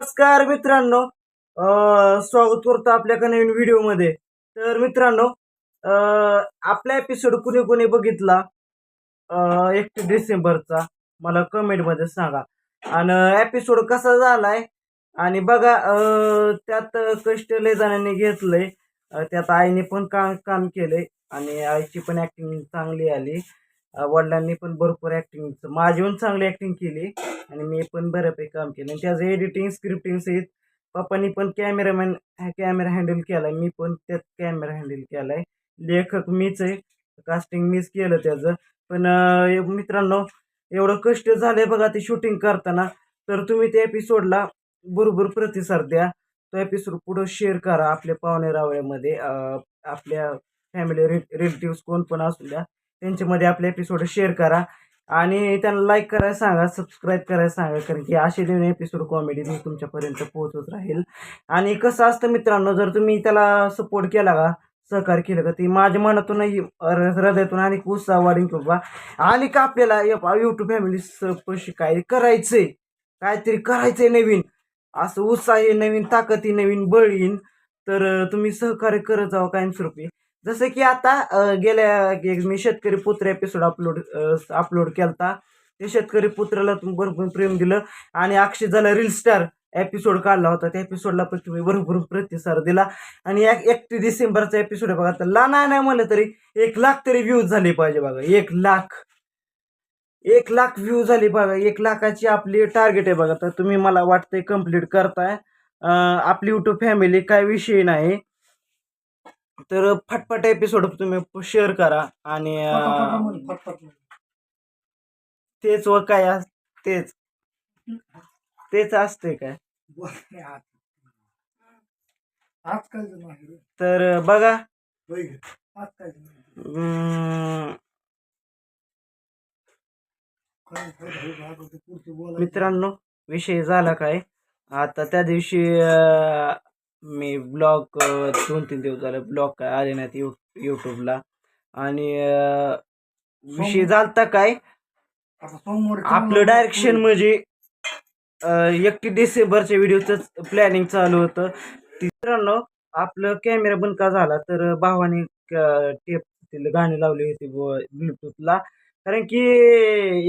नमस्कार मित्रांनो. स्वागत करतो आपल्या एका नवीन व्हिडिओमध्ये. तर मित्रांनो आपला एपिसोड कुणी कुणी बघितला? एकतीस डिसेंबरचा. मला कमेंटमध्ये सांगा. आणि एपिसोड कसा झालाय? आणि बघा त्यात कष्ट लय जणांनी घेतलंय. त्यात आईने पण काम काम केलंय. आणि आईची पण ॲक्टिंग चांगली आली. वडिलांनी पण भरपूर ॲक्टिंगचं माझी पण चांगली ॲक्टिंग केली आणि मी पण बऱ्यापैकी काम केलं. आणि त्याचं एडिटिंग स्क्रिप्टिंग सहित पप्पांनी पण कॅमेरामॅन कॅमेरा हँडल केलाय. मी पण त्यात कॅमेरा हँडल केलाय. लेखक मीच आहे. कास्टिंग मीच केलं त्याचं. पण मित्रांनो एवढं कष्ट झालंय बघा ते शूटिंग करताना. तर तुम्ही त्या एपिसोडला बरोबर प्रतिसाद द्या. तो एपिसोड पुढं शेअर करा आपल्या पाहुणे रावळ्यामध्ये. आपल्या फॅमिली रिलेटिव्स कोण पण असू द्या. त्यांच्यामध्ये आपले एपिसोड शेअर करा. आणि त्यांना लाईक करायला सांगा सबस्क्राईब करायला सांगा कारण की असे नवीन एपिसोड कॉमेडी मी तुमच्यापर्यंत पोहोचत राहील. आणि कसं असतं मित्रांनो जर तुम्ही त्याला सपोर्ट केला का सहकार्य केलं का ती माझ्या मनातूनही हृदयातून आणि उत्साह वाढीन किंवा आणि का आपल्याला यूट्यूब फॅमिली पैसे काय करायचंय. काहीतरी करायचंय नवीन. असं उत्साह आहे नवीन ताकद नवीन बळ येईन. तर तुम्ही सहकार्य करत जावं कायमस्वरूपी. जसं की आता गेल्या एक मी शेतकरी पुत्र एपिसोड अपलोड अपलोड केलता. ते शेतकरी पुत्राला तुम्ही भरपूर प्रेम दिलं आणि अक्षय झाला रील स्टार एपिसोड काढला होता. त्या एपिसोडला पण तुम्ही भरपूर प्रतिसाद दिला. आणि एक एकतीस डिसेंबरचा एपिसोड आहे बघा तर ला नाही नाही म्हणलं तरी एक लाख तरी व्ह्यूज झाले पाहिजे बघा. एक लाख. एक लाख व्ह्यू झाली बघा. एक लाखाची आपली टार्गेट आहे बघा. तर तुम्ही मला वाटतंय कंप्लीट करताय. आपली युट्यूब फॅमिली काय विषय नाही. तर फटफट एपिसोड तुम्ही शेअर करा आणि तेच व काय तेच. तेच असते काय. तर बघा. मित्रांनो विषय झाला काय? आता त्या दिवशी मी ब्लॉग दोन तीन दिवस झाले ब्लॉग काय आले नाहीत यू यूट्यूबला आणि विषय झालता काय? आपलं डायरेक्शन म्हणजे एकटी डिसेंबरच्या व्हिडिओचं प्लॅनिंग चालू होतं. मित्रांनो आपलं कॅमेरा बंद का झाला तर भावाने टेप तिला गाणी लावली होती ब्लूटूथला कारण की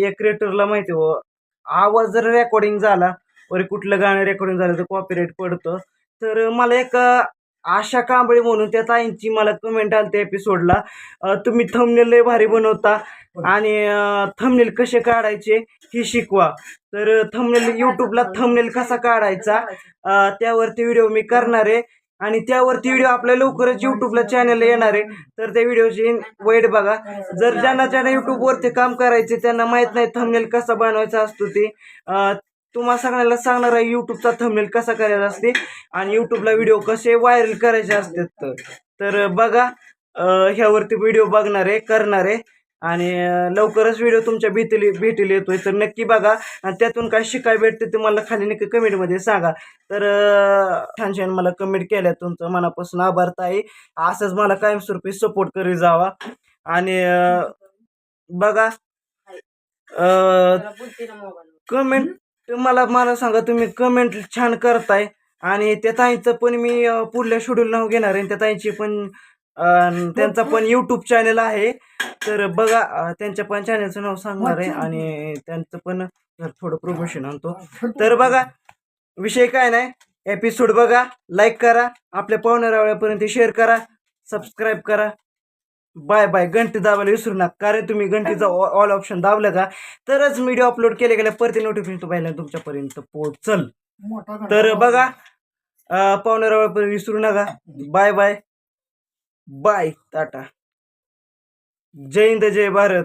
एक क्रिएटरला माहिती हो आवाज जर रेकॉर्डिंग झाला वर कुठलं गाणं रेकॉर्डिंग झालं तर कॉपीराईट पडतं. तर मला एक आशा कांबळे म्हणून त्या ताईंची मला कमेंट आली त्या एपिसोडला तुम्ही थंबनेल लय भारी बनवता आणि थंबनेल कसे काढायचे हे शिकवा. तर थंबनेल यूट्यूबला थंबनेल कसा काढायचा? त्यावरती व्हिडिओ मी करणार आहे आणि त्यावरती व्हिडिओ आपल्या लवकरच यूट्यूबला चॅनल येणार आहे. तर त्या व्हिडिओची वाईट बघा. जर ज्यांना ज्यांना यूट्यूबवरती काम करायचे त्यांना माहीत नाही थंबनेल कसा बनवायचा असतो ते तुम्हाला सगळ्यांना सांगणार आहे यूट्यूबचा थंबनेल कसा करायचा असते आणि यूट्यूबला व्हिडिओ कसे व्हायरल करायचे असतात तर. बघा अं, ह्यावरती व्हिडिओ बघणार आहे करणार आहे आणि लवकरच व्हिडिओ तुमच्या भेटील भेटीला येतोय. तर नक्की बघा आणि त्यातून काय शिकाय भेटते ते मला खाली नक्की कमेंटमध्ये सांगा. तर छान छान मला कमेंट केल्या. तुमचं मनापासून आभार ताई. असंच मला कायमस्वरूपी सपोर्ट करीत जावा. आणि बघा कमेंट मला मला सांगा तुम्ही कमेंट छान करताय. आणि त्या ताईंचं पण मी पुढल्या शेड्यूल नाव घेणार आहे. त्या ताईंची पण त्यांचा पण यूट्यूब चॅनल आहे. तर बघा त्यांच्या पण चॅनलचं नाव सांगणार आहे. आणि त्यांचं पण थोडं प्रमोशन आणतो. तर बघा विषय काय नाही. एपिसोड बघा लाईक करा. आपल्या पाहुण्या रावळ्यापर्यंत शेअर करा. सबस्क्राईब करा. Bye bye. घंटी दाबायला विसरू नका. कारण तुम्ही घंटीचा ऑल ऑप्शन दाबलं का? तरच व्हिडिओ अपलोड केले गेल्या परत नोटिफिकेशन पाहिलं तुमच्यापर्यंत पोहोचल. तर बघा रावळ्यापर्यंत विसरू नका. Bye bye. Bye tata. जय हिंद जय भारत.